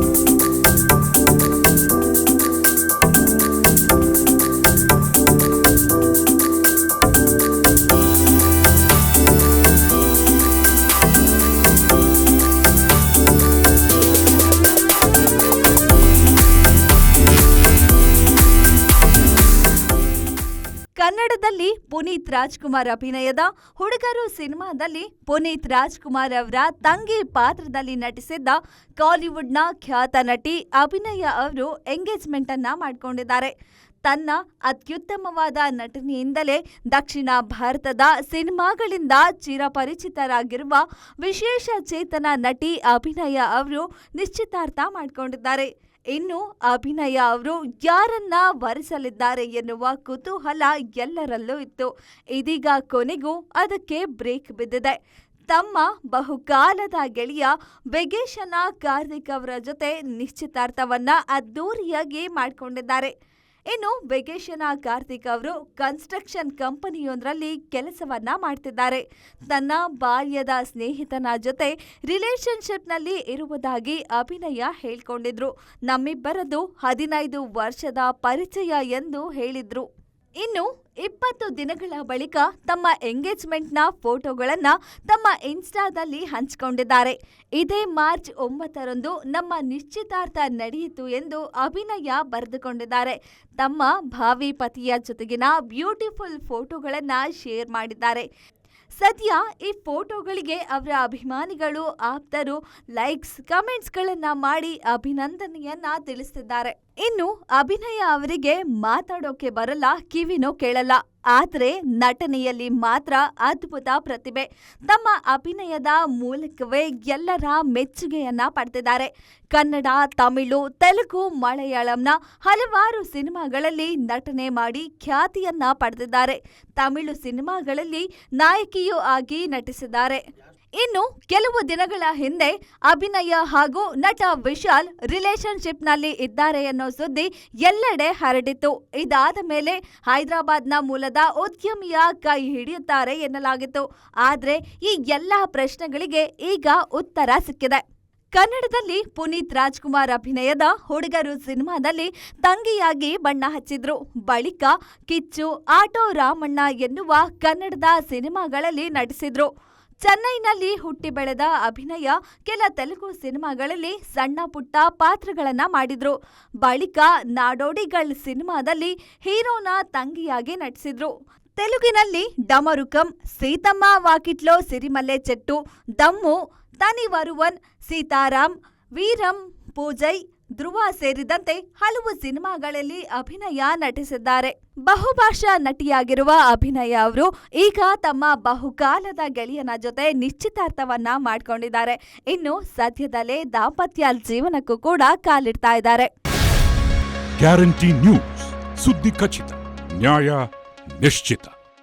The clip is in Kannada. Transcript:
Thank you ಕನ್ನಡದಲ್ಲಿ ಪುನೀತ್ ರಾಜ್ಕುಮಾರ್ ಅಭಿನಯದ ಹುಡುಗರು ಸಿನಿಮಾದಲ್ಲಿ ಪುನೀತ್ ರಾಜ್ಕುಮಾರ್ ಅವರ ತಂಗಿ ಪಾತ್ರದಲ್ಲಿ ನಟಿಸಿದ್ದ ಕಾಲಿವುಡ್ನ ಖ್ಯಾತ ನಟಿ ಅಭಿನಯ ಅವರು ಎಂಗೇಜ್ಮೆಂಟ್ ಅನ್ನ ಮಾಡಿಕೊಂಡಿದ್ದಾರೆ. ತನ್ನ ಅತ್ಯುತ್ತಮವಾದ ನಟನೆಯಿಂದಲೇ ದಕ್ಷಿಣ ಭಾರತದ ಸಿನಿಮಾಗಳಿಂದ ಚಿರಪರಿಚಿತರಾಗಿರುವ ವಿಶೇಷ ಚೇತನ ನಟಿ ಅಭಿನಯ ಅವರು ನಿಶ್ಚಿತಾರ್ಥ ಮಾಡಿಕೊಂಡಿದ್ದಾರೆ. ಇನ್ನು ಅಭಿನಯ ಅವರು ಯಾರನ್ನ ವರಿಸಲಿದ್ದಾರೆ ಎನ್ನುವ ಕುತೂಹಲ ಎಲ್ಲರಲ್ಲೂ ಇತ್ತು. ಇದೀಗ ಕೊನೆಗೂ ಅದಕ್ಕೆ ಬ್ರೇಕ್ ಬಿದ್ದಿದೆ. ತಮ್ಮ ಬಹುಕಾಲದ ಗೆಳೆಯ ಬೆಗೇಶನ ಕಾರ್ತಿಕ್ ಅವರ ಜೊತೆ ನಿಶ್ಚಿತಾರ್ಥವನ್ನ ಅದ್ದೂರಿಯಾಗಿ ಮಾಡಿಕೊಂಡಿದ್ದಾರೆ. ಇನ್ನು ಬೆಗೇಶನ ಕಾರ್ತಿಕ್ ಅವರು ಕನ್ಸ್ಟ್ರಕ್ಷನ್ ಕಂಪನಿಯೊಂದರಲ್ಲಿ ಕೆಲಸವನ್ನ ಮಾಡ್ತಿದ್ದಾರೆ. ತನ್ನ ಬಾಲ್ಯದ ಸ್ನೇಹಿತನ ಜೊತೆ ರಿಲೇಶನ್ಶಿಪ್ನಲ್ಲಿ ಇರುವುದಾಗಿ ಅಭಿನಯ ಹೇಳ್ಕೊಂಡಿದ್ರು. ನಮ್ಮಿಬ್ಬರದು ಹದಿನೈದು ವರ್ಷದ ಪರಿಚಯ ಎಂದು ಹೇಳಿದ್ರು. ಇನ್ನು ಇಪ್ಪತ್ತು ದಿನಗಳ ಬಳಿಕ ತಮ್ಮ ಎಂಗೇಜ್ಮೆಂಟ್ನ ಫೋಟೋಗಳನ್ನ ತಮ್ಮ ಇನ್ಸ್ಟಾದಲ್ಲಿ ಹಂಚಿಕೊಂಡಿದ್ದಾರೆ. ಇದೇ ಮಾರ್ಚ್ ಒಂಬತ್ತರಂದು ನಮ್ಮ ನಿಶ್ಚಿತಾರ್ಥ ನಡೆಯಿತು ಎಂದು ಅಭಿನಯ ಬರೆದುಕೊಂಡಿದ್ದಾರೆ. ತಮ್ಮ ಭಾವಿ ಪತಿಯ ಜೊತೆಗಿನ ಬ್ಯೂಟಿಫುಲ್ ಫೋಟೋಗಳನ್ನ ಶೇರ್ ಮಾಡಿದ್ದಾರೆ. ಸದ್ಯ ಈ ಫೋಟೋಗಳಿಗೆ ಅವರ ಅಭಿಮಾನಿಗಳು, ಆಪ್ತರು ಲೈಕ್ಸ್, ಕಮೆಂಟ್ಸ್ಗಳನ್ನ ಮಾಡಿ ಅಭಿನಂದನೆಯನ್ನ ತಿಳಿಸಿದ್ದಾರೆ. ಇನ್ನು ಅಭಿನಯ ಅವರಿಗೆ ಮಾತಾಡೋಕೆ ಬರಲ್ಲ, ಕಿವಿನೋ ಕೇಳಲ್ಲ. ಆದ್ರೆ ನಟನೆಯಲ್ಲಿ ಮಾತ್ರ ಅದ್ಭುತ ಪ್ರತಿಭೆ. ತಮ್ಮ ಅಭಿನಯದ ಮೂಲಕವೇ ಎಲ್ಲರ ಮೆಚ್ಚುಗೆಯನ್ನ ಪಡೆದಿದ್ದಾರೆ ಕನ್ನಡ, ತಮಿಳು, ತೆಲುಗು, ಮಲಯಾಳಂನ ಹಲವಾರು ಸಿನಿಮಾಗಳಲ್ಲಿ ನಟನೆ ಮಾಡಿ ಖ್ಯಾತಿಯನ್ನ ಪಡೆದಿದ್ದಾರೆ ತಮಿಳು ಸಿನಿಮಾಗಳಲ್ಲಿ ನಾಯಕಿಯೂ ಆಗಿ ನಟಿಸಿದ್ದಾರೆ. ಇನ್ನು ಕೆಲವು ದಿನಗಳ ಹಿಂದೆ ಅಭಿನಯ ಹಾಗೂ ನಟ ವಿಶಾಲ್ ರಿಲೇಶನ್ಶಿಪ್ನಲ್ಲಿ ಇದ್ದಾರೆ ಅನ್ನೋ ಸುದ್ದಿ ಎಲ್ಲೆಡೆ ಹರಡಿತ್ತು. ಇದಾದ ಮೇಲೆ ಹೈದರಾಬಾದ್ನ ಮೂಲದ ಉದ್ಯಮಿಯ ಕೈ ಹಿಡಿಯುತ್ತಾರೆ ಎನ್ನಲಾಗಿತ್ತು. ಆದ್ರೆ ಈ ಎಲ್ಲಾ ಪ್ರಶ್ನೆಗಳಿಗೆ ಈಗ ಉತ್ತರ ಸಿಕ್ಕಿದೆ. ಕನ್ನಡದಲ್ಲಿ ಪುನೀತ್ ರಾಜ್ಕುಮಾರ್ ಅಭಿನಯದ ಹುಡುಗರು ಸಿನಿಮಾದಲ್ಲಿ ತಂಗಿಯಾಗಿ ಬಣ್ಣ ಹಚ್ಚಿದ್ರು. ಬಳಿಕ ಕಿಚ್ಚು ಆಟೋ ರಾಮಣ್ಣ ಎನ್ನುವ ಕನ್ನಡದ ಸಿನಿಮಾಗಳಲ್ಲಿ ನಟಿಸಿದ್ರು. ಚೆನ್ನೈನಲ್ಲಿ ಹುಟ್ಟಿ ಬೆಳೆದ ಅಭಿನಯ ಕೆಲ ತೆಲುಗು ಸಿನಿಮಾಗಳಲ್ಲಿ ಸಣ್ಣ ಪುಟ್ಟ ಪಾತ್ರಗಳನ್ನ ಮಾಡಿದ್ರು. ಬಳಿಕ ನಾಡೋಡಿಗಳ್ ಸಿನಿಮಾದಲ್ಲಿ ಹೀರೋನ ತಂಗಿಯಾಗಿ ನಟಿಸಿದ್ರು. ತೆಲುಗಿನಲ್ಲಿ ಡಮರುಕಂ, ಸೀತಮ್ಮ ವಾಕಿಟ್ಲೋ, ಸಿರಿಮಲ್ಲೆ ಚೆಟ್ಟು, ದಮ್ಮು ತನಿ ವರುವನ್ ಸೀತಾರಾಮ್, ವೀರಂ, ಪೂಜೈ ಧ್ರುವ ಸೇರಿದಂತೆ ಹಲವು ಸಿನಿಮಾಗಳಲ್ಲಿ ಅಭಿನಯ ನಟಿಸಿದ್ದಾರೆ. ಬಹುಭಾಷಾ ನಟಿಯಾಗಿರುವ ಅಭಿನಯ ಅವರು ಈಗ ತಮ್ಮ ಬಹುಕಾಲದ ಗೆಳೆಯನ ಜೊತೆ ನಿಶ್ಚಿತಾರ್ಥವನ್ನ ಮಾಡಿಕೊಂಡಿದ್ದಾರೆ. ಇನ್ನು ಸದ್ಯದಲ್ಲೇ ದಾಂಪತ್ಯ ಜೀವನಕ್ಕೂ ಕೂಡ ಕಾಲಿಡ್ತಾ ಇದ್ದಾರೆ. ಗ್ಯಾರಂಟಿ ನ್ಯೂಸ್ ಸುದ್ದಿ ಖಚಿತ, ನ್ಯಾಯ ನಿಶ್ಚಿತ.